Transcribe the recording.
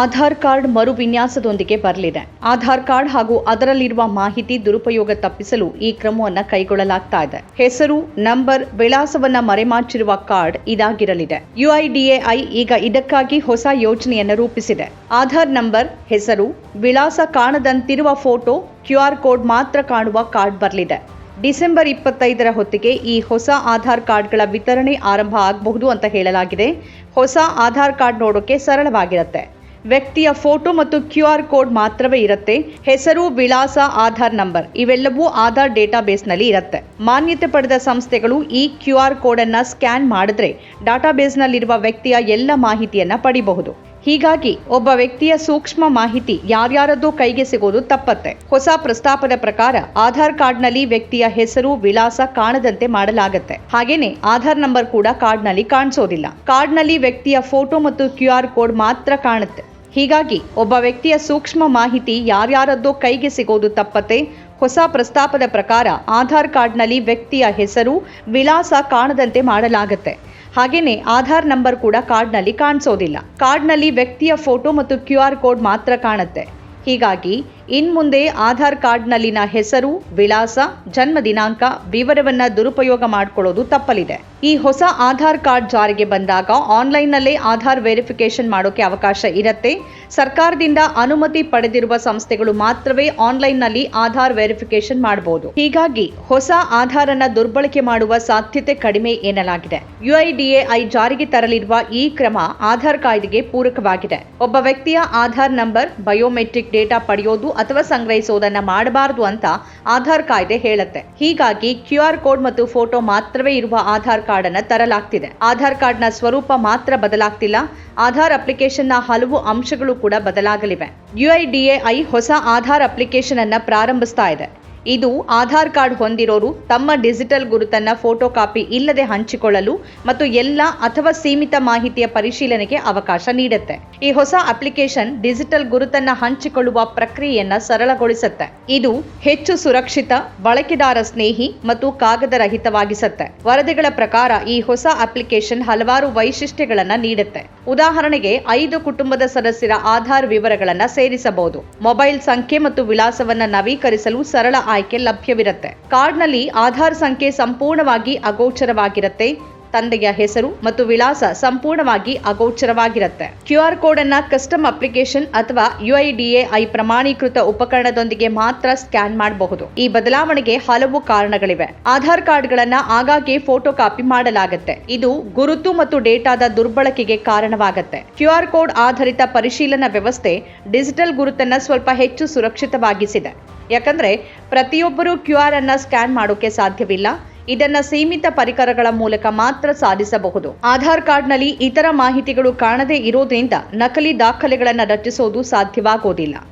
Aadhaar card ಮರು ವಿನ್ಯಾಸದೊಂದಿಗೆ ಬರಲಿದೆ. Aadhaar card ಹಾಗೂ ಅದರಲ್ಲಿರುವ ಮಾಹಿತಿ ದುರುಪಯೋಗ ತಪ್ಪಿಸಲು ಈ ಕ್ರಮವನ್ನು ಕೈಗೊಳ್ಳಲಾಗ್ತಾ ಇದೆ. ಹೆಸರು, ನಂಬರ್, ವಿಳಾಸವನ್ನ ಮರೆಮಾಚಿರುವ ಕಾರ್ಡ್ ಇದಾಗಿರಲಿದೆ. ಯುಐಡಿಎಐ ಈಗ ಇದಕ್ಕಾಗಿ ಹೊಸ ಯೋಜನೆಯನ್ನು ರೂಪಿಸಿದೆ. ಆಧಾರ್ ನಂಬರ್, ಹೆಸರು, ವಿಳಾಸ ಕಾಣದಂತಿರುವ ಫೋಟೋ ಕ್ಯೂಆರ್ ಕೋಡ್ ಮಾತ್ರ ಕಾಣುವ ಕಾರ್ಡ್ ಬರಲಿದೆ. ಡಿಸೆಂಬರ್ ಇಪ್ಪತ್ತೈದರ ಹೊತ್ತಿಗೆ ಈ ಹೊಸ ಆಧಾರ್ ಕಾರ್ಡ್ಗಳ ವಿತರಣೆ ಆರಂಭ ಆಗಬಹುದು ಅಂತ ಹೇಳಲಾಗಿದೆ. ಹೊಸ ಆಧಾರ್ ಕಾರ್ಡ್ ನೋಡೋಕೆ ಸರಳವಾಗಿರುತ್ತೆ. ವ್ಯಕ್ತಿಯ ಫೋಟೋ ಮತ್ತು ಕ್ಯೂ ಆರ್ ಕೋಡ್ ಮಾತ್ರವೇ ಇರುತ್ತೆ. ಹೆಸರು, ವಿಳಾಸ, ಆಧಾರ್ ನಂಬರ್ ಇವೆಲ್ಲವೂ ಆಧಾರ್ ಡೇಟಾಬೇಸ್ನಲ್ಲಿ ಇರುತ್ತೆ. ಮಾನ್ಯತೆ ಪಡೆದ ಸಂಸ್ಥೆಗಳು ಈ ಕ್ಯೂ ಆರ್ ಕೋಡನ್ನು ಸ್ಕ್ಯಾನ್ ಮಾಡಿದ್ರೆ ಡಾಟಾಬೇಸ್ನಲ್ಲಿರುವ ವ್ಯಕ್ತಿಯ ಎಲ್ಲ ಮಾಹಿತಿಯನ್ನ ಪಡಿಬಹುದು. ಹೀಗಾಗಿ ಒಬ್ಬ ವ್ಯಕ್ತಿಯ ಸೂಕ್ಷ್ಮ ಮಾಹಿತಿ ಯಾರ್ಯಾರದ್ದು ಕೈಗೆ ಸಿಗೋದು ತಪ್ಪತ್ತೆ. ಹೊಸ ಪ್ರಸ್ತಾಪದ ಪ್ರಕಾರ ಆಧಾರ್ ಕಾರ್ಡ್ನಲ್ಲಿ ವ್ಯಕ್ತಿಯ ಹೆಸರು, ವಿಳಾಸ ಕಾಣದಂತೆ ಮಾಡಲಾಗತ್ತೆ. ಹಾಗೇನೆ ಆಧಾರ್ ನಂಬರ್ ಕೂಡ ಕಾರ್ಡ್ನಲ್ಲಿ ಕಾಣಿಸೋದಿಲ್ಲ. ಕಾರ್ಡ್ನಲ್ಲಿ ವ್ಯಕ್ತಿಯ ಫೋಟೋ ಮತ್ತು ಕ್ಯೂ ಆರ್ ಕೋಡ್ ಮಾತ್ರ ಕಾಣುತ್ತೆ. ಹೀಗಾಗಿ ಒಬ್ಬ ವ್ಯಕ್ತಿಯ ಸೂಕ್ಷ್ಮ ಮಾಹಿತಿ ಯಾರ್ಯಾರದ್ದೋ ಕೈಗೆ ಸಿಗೋದು ತಪ್ಪತ್ತೆ. ಹೊಸ ಪ್ರಸ್ತಾಪದ ಪ್ರಕಾರ ಆಧಾರ್ ಕಾರ್ಡ್ನಲ್ಲಿ ವ್ಯಕ್ತಿಯ ಹೆಸರು, ವಿಳಾಸ ಕಾಣದಂತೆ ಮಾಡಲಾಗುತ್ತೆ. ಹಾಗೆಯೇ ಆಧಾರ್ ನಂಬರ್ ಕೂಡ ಕಾರ್ಡ್ನಲ್ಲಿ ಕಾಣಿಸೋದಿಲ್ಲ. ಕಾರ್ಡ್ನಲ್ಲಿ ವ್ಯಕ್ತಿಯ ಫೋಟೋ ಮತ್ತು ಕ್ಯೂ ಆರ್ ಕೋಡ್ ಮಾತ್ರ ಕಾಣುತ್ತೆ. ಹೀಗಾಗಿ ಇನ್ಮುಂದೆ ಆಧಾರ್ ಕಾರ್ಡ್ನಲ್ಲಿನ ಹೆಸರು, ವಿಳಾಸ, ಜನ್ಮ ದಿನಾಂಕ, ವಿವರವನ್ನ ದುರುಪಯೋಗ ಮಾಡಿಕೊಳ್ಳೋದು ತಪ್ಪಲಿದೆ. ಈ ಹೊಸ ಆಧಾರ್ ಕಾರ್ಡ್ ಜಾರಿಗೆ ಬಂದಾಗ ಆನ್ಲೈನ್ನಲ್ಲೇ ಆಧಾರ್ ವೆರಿಫಿಕೇಶನ್ ಮಾಡೋಕೆ ಅವಕಾಶ ಇರುತ್ತೆ. ಸರ್ಕಾರದಿಂದ ಅನುಮತಿ ಪಡೆದಿರುವ ಸಂಸ್ಥೆಗಳು ಮಾತ್ರವೇ ಆನ್ಲೈನ್ನಲ್ಲಿ ಆಧಾರ್ ವೆರಿಫಿಕೇಶನ್ ಮಾಡಬಹುದು ಹೀಗಾಗಿ ಹೊಸ ಆಧಾರ್ ಅನ್ನ ದುರ್ಬಳಕೆ ಮಾಡುವ ಸಾಧ್ಯತೆ ಕಡಿಮೆ ಎನ್ನಲಾಗಿದೆ. ಯುಐಡಿಎಐ ಜಾರಿಗೆ ತರಲಿರುವ ಈ ಕ್ರಮ ಆಧಾರ್ ಕಾಯ್ದೆಗೆ ಪೂರಕವಾಗಿದೆ. ಒಬ್ಬ ವ್ಯಕ್ತಿಯ ಆಧಾರ್ ನಂಬರ್, ಬಯೋಮೆಟ್ರಿಕ್ ಡೇಟಾ ಪಡೆಯೋದು ಅಥವಾ ಸಂಗ್ರಹಿಸೋದನ್ನ ಮಾಡಬಾರದು ಅಂತ ಆಧಾರ್ ಕಾಯ್ದೆ ಹೇಳುತ್ತೆ. ಹೀಗಾಗಿ ಕ್ಯೂ ಆರ್ ಕೋಡ್ ಮತ್ತು ಫೋಟೋ ಮಾತ್ರವೇ ಇರುವ ಆಧಾರ್ ಕಾರ್ಡ್ ಅನ್ನ ತರಲಾಗ್ತಿದೆ. ಆಧಾರ್ ಕಾರ್ಡ್ನ ಸ್ವರೂಪ ಮಾತ್ರ ಬದಲಾಗ್ತಿಲ್ಲ. ಆಧಾರ್ ಅಪ್ಲಿಕೇಶನ್ನ ಹಲವು ಅಂಶಗಳು ಕೂಡ ಬದಲಾಗಲಿವೆ. ಯುಐಡಿಎಐ ಹೊಸ ಆಧಾರ್ ಅಪ್ಲಿಕೇಶನ್ ಅನ್ನ ಪ್ರಾರಂಭಿಸ್ತಾ ಇದೆ. ಇದು ಆಧಾರ್ ಕಾರ್ಡ್ ಹೊಂದಿರೋರು ತಮ್ಮ ಡಿಜಿಟಲ್ ಗುರುತನ್ನ ಫೋಟೋ ಕಾಪಿ ಇಲ್ಲದೆ ಹಂಚಿಕೊಳ್ಳಲು ಮತ್ತು ಎಲ್ಲ ಅಥವಾ ಸೀಮಿತ ಮಾಹಿತಿಯ ಪರಿಶೀಲನೆಗೆ ಅವಕಾಶ ನೀಡುತ್ತೆ. ಈ ಹೊಸ ಅಪ್ಲಿಕೇಶನ್ ಡಿಜಿಟಲ್ ಗುರುತನ್ನ ಹಂಚಿಕೊಳ್ಳುವ ಪ್ರಕ್ರಿಯೆಯನ್ನ ಸರಳಗೊಳಿಸುತ್ತೆ. ಇದು ಹೆಚ್ಚು ಸುರಕ್ಷಿತ, ಬಳಕೆದಾರ ಸ್ನೇಹಿ ಮತ್ತು ಕಾಗದ ರಹಿತವಾಗಿಸುತ್ತೆ ವರದಿಗಳ ಪ್ರಕಾರ ಈ ಹೊಸ ಅಪ್ಲಿಕೇಶನ್ ಹಲವಾರು ವೈಶಿಷ್ಟ್ಯಗಳನ್ನ ನೀಡುತ್ತೆ. ಉದಾಹರಣೆಗೆ ಐದು ಕುಟುಂಬದ ಸದಸ್ಯರ ಆಧಾರ್ ವಿವರಗಳನ್ನ ಸೇರಿಸಬಹುದು. ಮೊಬೈಲ್ ಸಂಖ್ಯೆ ಮತ್ತು ವಿಳಾಸವನ್ನ ನವೀಕರಿಸಲು ಸರಳ ಆಯ್ಕೆ ಲಭ್ಯವಿರುತ್ತೆ. ಕಾರ್ಡ್ನಲ್ಲಿ ಆಧಾರ್ ಸಂಖ್ಯೆ ಸಂಪೂರ್ಣವಾಗಿ ಅಗೋಚರವಾಗಿರುತ್ತೆ. ತಂದೆಯ ಹೆಸರು ಮತ್ತು ವಿಳಾಸ ಸಂಪೂರ್ಣವಾಗಿ ಅಗೋಚರವಾಗಿರುತ್ತೆ. ಕ್ಯೂ ಆರ್ ಕೋಡ್ ಅನ್ನ ಕಸ್ಟಮ್ ಅಪ್ಲಿಕೇಶನ್ ಅಥವಾ ಯುಐಡಿಎಐ ಪ್ರಮಾಣೀಕೃತ ಉಪಕರಣದೊಂದಿಗೆ ಮಾತ್ರ ಸ್ಕ್ಯಾನ್ ಮಾಡಬಹುದು. ಈ ಬದಲಾವಣೆಗೆ ಹಲವು ಕಾರಣಗಳಿವೆ. ಆಧಾರ್ ಕಾರ್ಡ್ಗಳನ್ನ ಆಗಾಗ್ಗೆ ಫೋಟೋ ಕಾಪಿ ಮಾಡಲಾಗುತ್ತೆ. ಇದು ಗುರುತು ಮತ್ತು ಡೇಟಾದ ದುರ್ಬಳಕೆಗೆ ಕಾರಣವಾಗುತ್ತೆ. ಕ್ಯೂ ಆರ್ ಕೋಡ್ ಆಧಾರಿತ ಪರಿಶೀಲನಾ ವ್ಯವಸ್ಥೆ ಡಿಜಿಟಲ್ ಗುರುತನ್ನ ಸ್ವಲ್ಪ ಹೆಚ್ಚು ಸುರಕ್ಷಿತವಾಗಿಸಿದೆ. ಯಾಕಂದ್ರೆ ಪ್ರತಿಯೊಬ್ಬರೂ ಕ್ಯೂ ಆರ್ ಅನ್ನು ಸ್ಕ್ಯಾನ್ ಮಾಡೋಕೆ ಸಾಧ್ಯವಿಲ್ಲ. ಇದನ್ನ ಸೀಮಿತ ಪರಿಕರಗಳ ಮೂಲಕ ಮಾತ್ರ ಸಾಧಿಸಬಹುದು. ಆಧಾರ್ ಕಾರ್ಡ್ನಲ್ಲಿ ಇತರ ಮಾಹಿತಿಗಳು ಕಾಣದೇ ಇರೋದ್ರಿಂದ ನಕಲಿ ದಾಖಲೆಗಳನ್ನು ರಚಿಸೋದು ಸಾಧ್ಯವಾಗೋದಿಲ್ಲ.